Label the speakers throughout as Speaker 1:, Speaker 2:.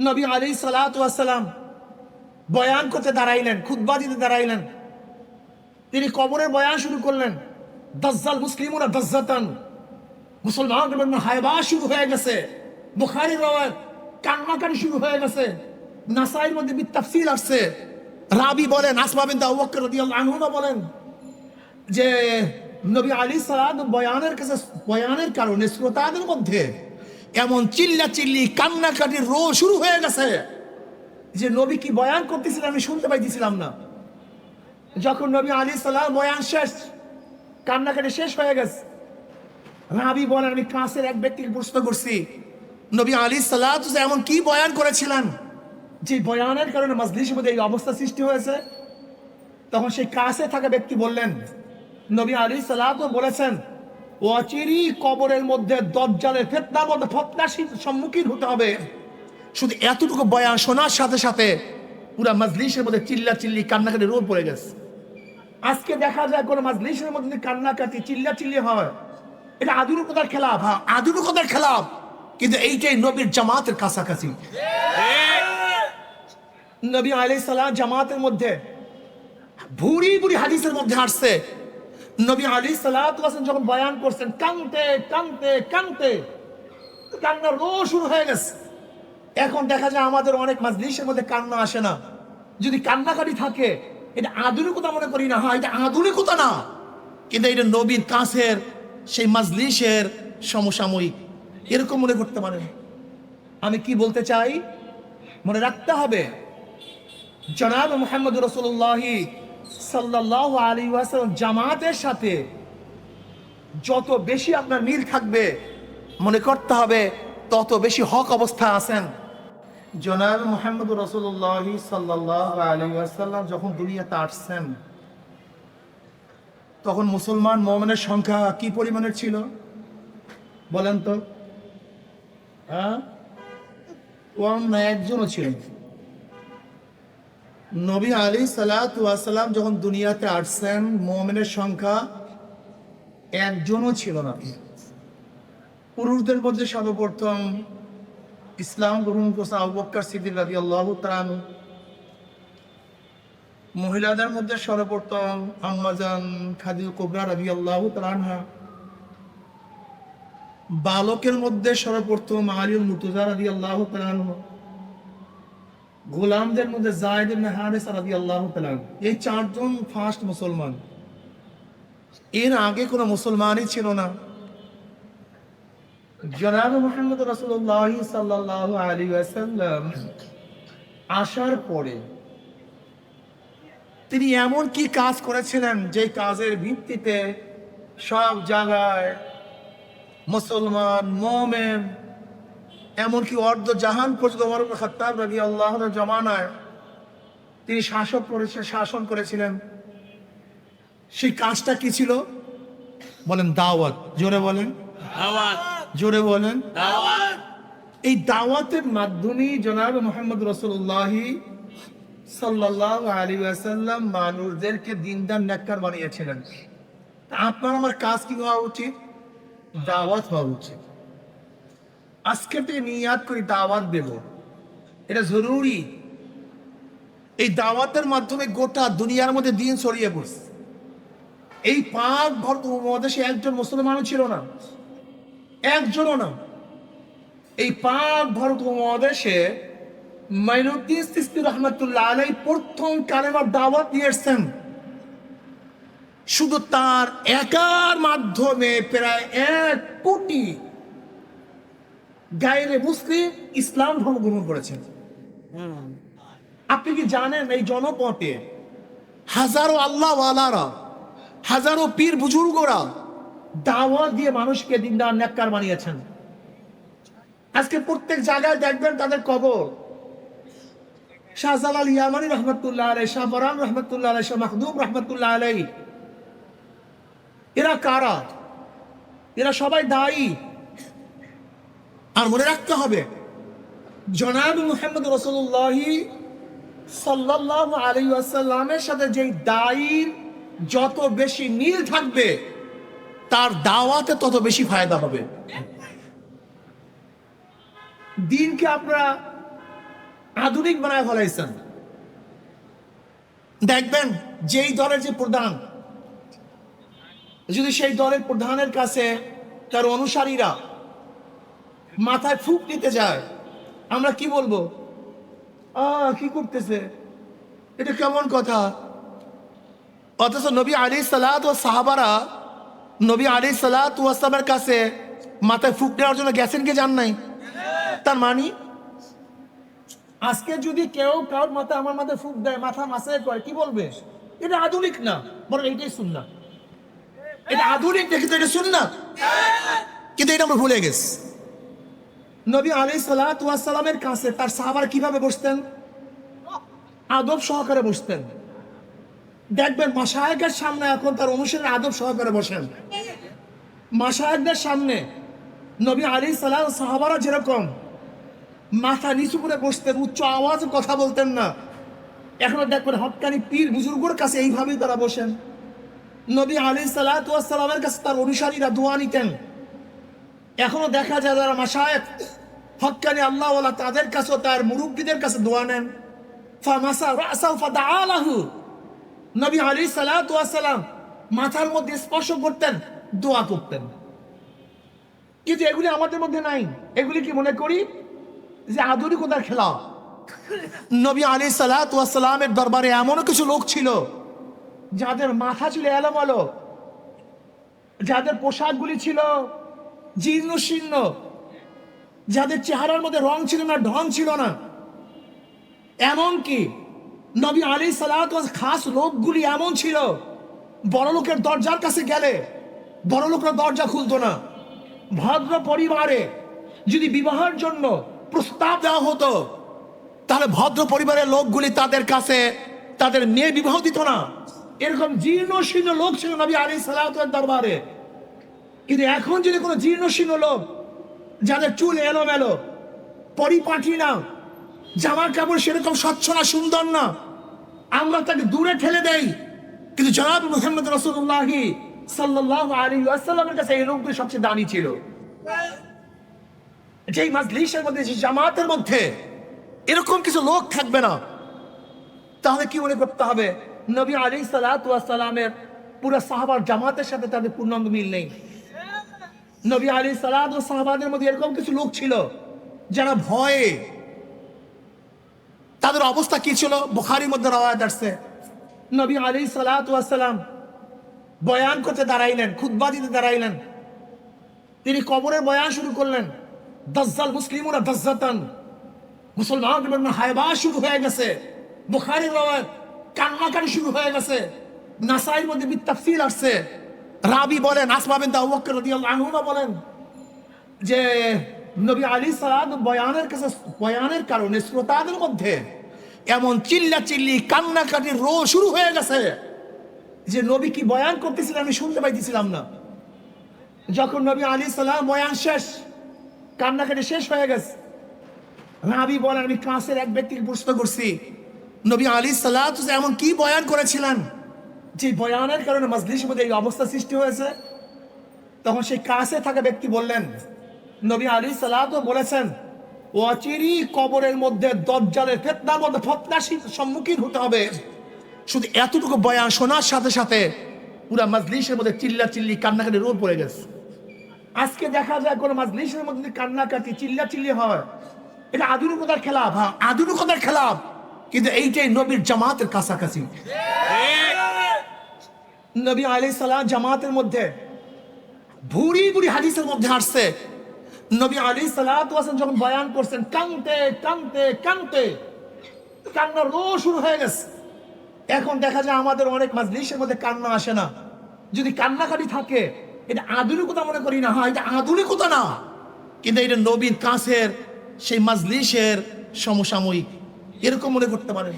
Speaker 1: নবী আলী সালাতাম বয়ান করতে দাঁড়াইলেন খুদ্া দিতে দাঁড়াইলেন। তিনি কবরের বয়ান শুরু করলেন, দজ্জাল মুসলিমরা দজ্জাতান। মুসলমান হায়বা শুরু হয়ে গেছে। বুখারি রওয়াত কান্নাকাটি শুরু হয়ে গেছে। নাসাইর মধ্যে বিত্তাফসিল আসছে। রাবি বলেন, আসমা বিন রাদিয়াল্লাহু আনহু বলেন যে নবী আলী সালাদ বয়ানের কাছে, বয়ানের কারণে শ্রোতাদের মধ্যে এমন চিল্লা চিল্লি কান্নাকাটির রো শুরু হয়ে গেছে। যে নবী কি বয়ান করতেছিলেন আমি শুনতে পাইতেছিলাম না। যখন নবী আলী সালাম বয়ান শেষ, কান্নাকাটি শেষ হয়ে গেছে। রাবি বলেন, আমি কাছের এক ব্যক্তিকে প্রশ্ন করছি, নবী আলী সালাহ এমন কি বয়ান করেছিলেন? যে বয়ানের কারণে মজলিসের মধ্যে এই অবস্থা সৃষ্টি হয়েছে। তখন সেই কাছে থাকা ব্যক্তি বললেন, নবী আলী সালাহ বলেছেন অচিরি কবরের মধ্যে দজ্জালের ফেতনার মধ্যে ফতনার সম্মুখীন হতে হবে। শুধু এতটুকু বয়ান শোনার সাথে সাথে পুরা মজলিসের মধ্যে চিল্লা চিল্লি কান্নাকাটি রোদ পড়ে গেছে। আজকে দেখা যায় কোনো মজলিসের মধ্যে কান্নাকাটি চিল্লা চিল্লি হয়, এটা আধুনিকতার খেলাফ। হ্যাঁ আধুনিকতার খেলাফ। কিন্তু এইটাই নবীর জামাতের কাছাকাছি। নবী আলাই জামাতের মধ্যে ভুরি ভুরি হাদিসের মধ্যে আসছে নবী আলী সালাম যখন বয়ান করছেন, কানতে কানতে কানতে, কান্নার রো শুরু হয়ে গেছে। এখন দেখা যায় আমাদের অনেক মাজলিসের মধ্যে কান্না আসে না। যদি কান্নাকাটি থাকে, এটা আধুনিকতা মনে করি না হ্যাঁ এটা আধুনিকতা না। কিন্তু এটা নবীর কাছের সেই মাজলিসের সমসাময়িক। এরকম মনে করতে পারেন। আমি কি বলতে চাই? মনে রাখতে হবে, জনাব মোহাম্মদ রসুল্লাহি সাল্লাহ আলী ওয়াসাল্লাম জামাতের সাথে যত বেশি আপনার মিল থাকবে মনে করতে হবে, তত বেশি হক অবস্থা আছেন। জনাব মোহাম্মদ রসুল্লাহি সাল্লাহ আলী ওয়াসাল্লাম যখন দুনিয়াতে আসছেন, তখন মুসলমান মোমেনের সংখ্যা কি পরিমাণের ছিল? বলেন তো। হ্যাঁ? একজনও ছিল। নবী আলী সালাম যখন দুনিয়াতে আসছেন, মোমেনের সংখ্যা একজনও ছিল না। পুরুষদের মধ্যে সর্বপ্রথম ইসলাম গ্রহণ করছে আবু সিদ্দিক রাজি আল্লাহ তালান মহিলাদের মধ্যে সর্বপ্রথম আম্মাজান খাদিল কোবরা রাজি আল্লাহ তালানহা বালকের মধ্যে সর্বপ্রথম আলিউল মুতুজা রাজি আল্লাহ তালানহা গোলামদের মধ্যে জায়দ ইবনে রাদিয়াল্লাহু তাআলা এই চারজন ফার্স্ট মুসলমান। এর আগে কোনো মুসলমানই ছিল না। জনাব রাসূলুল্লাহ সাল্লাল্লাহু আলাইহি ওয়াসাল্লাম আসার পরে তিনি এমন কি কাজ করেছিলেন যে কাজের ভিত্তিতে সব জায়গায় মুসলমান, মোমেন এমনকি অর্ধ জাহান পর্যন্ত ওমর খাত্তাব রাজি আল্লাহ জমানায় তিনি শাসক করেছে শাসন করেছিলেন। সেই কাজটা কি ছিল? বলেন দাওয়াত। জোরে বলেন। জোরে বলেন। এই দাওয়াতের মাধ্যমেই জনাব মোহাম্মদ রসুল্লাহি সাল্লাহ আলী আসাল্লাম মানুষদেরকে দিনদার নেককার বানিয়েছিলেন। আপনার আমার কাজ কি হওয়া উচিত? দাওয়াত হওয়া উচিত। আজকে থেকে নিয়াদ করি দাওয়াত দেব। এটা জরুরি। এই দাওয়াতের মাধ্যমে গোটা দুনিয়ার মধ্যে দিন ছড়িয়ে পড়ছে। এই পাক ভারত উপমহাদেশে একজন মুসলমানও ছিল না, একজনও না। এই পাক ভারত উপমহাদেশে মাইনুদ্দিন সিস্তি রহমতুল্লাহ আলাই প্রথম কালেমার দাওয়াত এসছেন। শুধু তার একার মাধ্যমে প্রায় এক কোটি গায়েরে মুসলিম ইসলাম ধর্ম গ্রহণ করেছেন। আপনি কি জানেন এই জনপথে হাজারো আল্লাহওয়ালারা, হাজারো পীর বুজুর্গরা দাওয়াত দিয়ে মানুষকে দিনদার নেককার বানিয়েছেন। আজকে প্রত্যেক জায়গায় দেখবেন তাদের কবর। শাহজালাল ইয়ামানি রহমতুল্লাহ আলাই শাহ বরান রহমতুল্লাহ আলাই শাহ মাহদুম রহমতুল্লাহ আলাই এরা কারা? এরা সবাই দায়ী। আর মনে রাখতে হবে, জনাব মুহাম্মদ রসুল্লাহি সাল্লাহ আলী আসাল্লামের সাথে যেই দায়ীর যত বেশি মিল থাকবে, তার দাওয়াতে তত বেশি ফায়দা হবে। দিনকে আপনারা আধুনিক বানায় ফেলাইছেন। দেখবেন যেই দলের যে প্রধান, যদি সেই দলের প্রধানের কাছে, তার অনুসারীরা মাথায় ফুক দিতে যায়। আমরা কি বলব? আ, কি করতেছে? এটা কেমন কথা? অথচ নবী আলী সালাত ও সাহাবারা নবী আলী সালাত ওয়াসামের কাছে মাথায় ফুক দেওয়ার জন্য গেছেন কি যান নাই? তার মানি, আজকে যদি কেউ কারোর মাথায় আমার মাথায় ফুক দেয়, মাথা মাসায় করে, কি বলবে? এটা আধুনিক না, বরং এইটাই শুন না এটা আধুনিক দেখি তো এটা শুন না কিন্তু এটা আমরা ভুলে গেছি। নবী আলী সালামের কাছে তার সাহাবার কীভাবে বসতেন? আদব সহকারে বসতেন। দেখবেন মাসায়কের সামনে এখন তার অনুসারে আদব সহকারে বসেন। মাসায়কদের সামনে নবী আলী সালাহ সাহাবারা যেরকম মাথা নিচু করে বসতেন, উচ্চ আওয়াজে কথা বলতেন না। এখনও দেখবেন হকানি পীর বুজুর্গর কাছে এইভাবেই তারা বসেন। নবী আলী সালামের কাছে তার অনুসারীরা দোয়া নিতেন। এখনও দেখা যায় যারা মাসায়েক হকানি আল্লাহ তাদের কাছেও তার মুরব্বীদের কাছে দোয়া নেন। নবী আলী মাথার মধ্যে স্পর্শ করতেন, দোয়া করতেন। কিন্তু এগুলি আমাদের মধ্যে নাই। এগুলি কি মনে করি? যে আধুনিকতার খেলা। নবী আলী সালামের দরবারে এমনও কিছু লোক ছিল, যাদের মাথা ছিল এলোমালো, যাদের পোশাকগুলি ছিল জীর্ণ শীর্ণ। যাদের চেহারার মধ্যে রং ছিল না, ঢং ছিল না। এমনকি নবী আলী সালাত খাস লোকগুলি এমন ছিল, বড় লোকের দরজার কাছে গেলে বড় লোকের দরজা খুলতো না। ভদ্র পরিবারে যদি বিবাহের জন্য প্রস্তাব দেওয়া হতো, তাহলে ভদ্র পরিবারের লোকগুলি তাদের কাছে তাদের মেয়ে বিবাহ দিত না। এরকম জীর্ণ শীর্ণ লোক ছিল নবী আলী সালাতের দরবারে। কিন্তু এখন যদি কোনো জীর্ণ শীর্ণ লোক যাদের চুল এলোমেলো পরিপাটি না জামার কাপড় সেরকম স্বচ্ছ না, সুন্দর না, আমরা তাকে দূরে ঠেলে দেই। কিন্তু জনাব মোহাম্মদ রসুল্লাহি সাল্লাহ আলী আসাল্লামের কাছে এই লোকগুলি সবচেয়ে দামি ছিল। যেই মাজলিসের মধ্যে যে জামাতের মধ্যে এরকম কিছু লোক থাকবে না, তাহলে কি মনে করতে হবে? নবী আলী সালামের পুরো সাহাবার জামাতের সাথে তাদের পূর্ণাঙ্গ মিল নেই। নবী আলী সালাদ ও সাহাবাদের মধ্যে এরকম কিছু লোক ছিল যারা ভয়ে তাদের অবস্থা কি ছিল? বুখারির মধ্যে রওয়ায়াত আসছে। নবী আলী সালাম বয়ান করতে দাঁড়াইলেন খুদ্া দিতে দাঁড়াইলেন। তিনি কবরের বয়ান শুরু করলেন। দজ্জাল মুসলিমরা দজ্জাতান। মুসলমান হায়বা শুরু হয়ে গেছে। বুখারির রওয়ায়াত কান্নাকাটি শুরু হয়ে গেছে। নাসাইর মধ্যে বিত্তাফসিল আসছে। রাবি বলেন আসমা বিন আবু বকর রাদিয়াল্লাহু বলেন যে, নবী আলী সালাদ বয়ানের কাছে, বয়ানের কারণে শ্রোতাদের মধ্যে এমন চিল্লা চিল্লি কান্নাকাটি রো শুরু হয়ে গেছে যে, নবী কি বয়ান করতেছিলেন আমি শুনতে পাইতেছিলাম না। যখন নবী আলী সালাম বয়ান শেষ, কান্নাকাটি শেষ হয়ে গেছে, রাবি বলেন, আমি কাছের এক ব্যক্তিকে প্রশ্ন করছি, নবী আলী সালাত এমন কি বয়ান করেছিলেন? যে বয়ানের কারণে মজলিসের মধ্যে এই অবস্থা সৃষ্টি হয়েছে, তখন সেই কাছে থাকা ব্যক্তি বললেন, নবী আলী সালাত বলেছেন, অচিরি কবরের মধ্যে দজ্জালের ফেতনার মধ্যে ফতনার সম্মুখীন হতে হবে। শুধু এতটুকু বয়ান শোনার সাথে সাথে পুরা মজলিসের মধ্যে চিল্লা চিল্লি কান্নাকাটি রোল পড়ে গেছে। আজকে দেখা যায় কোনো মজলিসের মধ্যে যদি কান্নাকাটি চিল্লা চিল্লি হয়, এটা আধুনিকতার খেলাফ হ্যাঁ আধুনিকতার খেলাফ। কিন্তু এইটাই নবীর জামাতের কাছাকাছি। নবী আলি সালাম জামাতের মধ্যে ভুরি ভুরি হাদিসের মধ্যে আসছে। নবী আলী সালাত যখন বয়ান করছেন, কানতে কানতে কানতে, কান্না রো শুরু হয়ে গেছে। এখন দেখা যায় আমাদের অনেক মাজলিসের মধ্যে কান্না আসে না। যদি কান্নাকাটি থাকে, এটা আধুনিকতা মনে করি না হ্যাঁ এটা আধুনিকতা না। কিন্তু এটা নবীর কাছের, সেই মাজলিসের সমসাময়িক, এরকম মনে করতে পারে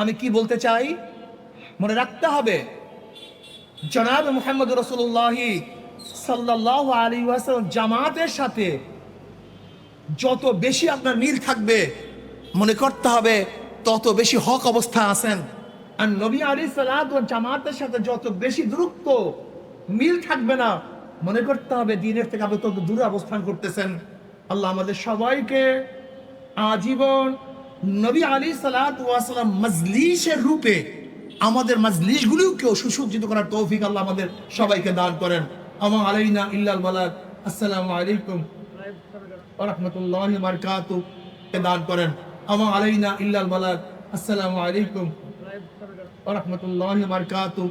Speaker 1: আমি কি বলতে চাই? মনে রাখতে হবে জনাব মোহাম্মদ রসুল্লাহি সাল্লাহ আলী ওয়াসাল্লাম জামাতের সাথে যত বেশি আপনার মিল থাকবে, মনে করতে হবে তত বেশি হক অবস্থা আছেন। আর নবী আলী সালাদ জামাতের সাথে যত বেশি দূরত্ব, মিল থাকবে না, মনে করতে হবে দিনের থেকে আপনি তত দূরে অবস্থান করতেছেন। আল্লাহ আমাদের সবাইকে আজীবন নবী আলী সালাম মজলিসের রূপে আমাদের মজলিসগুলিকেও সুসজ্জিত করার তৌফিক আল্লাহ আমাদের সবাইকে দান করেন। আমা আলাইনা ইল্লাল বালাদ আসসালামু আলাইকুম ওয়া রাহমাতুল্লাহি ওয়া বারকাতু দান করেন? আমা আলাইনা ইল্লাল বালাদ আসসালামু আলাইকুম ওয়া রাহমাতুল্লাহি ওয়া বারকাতু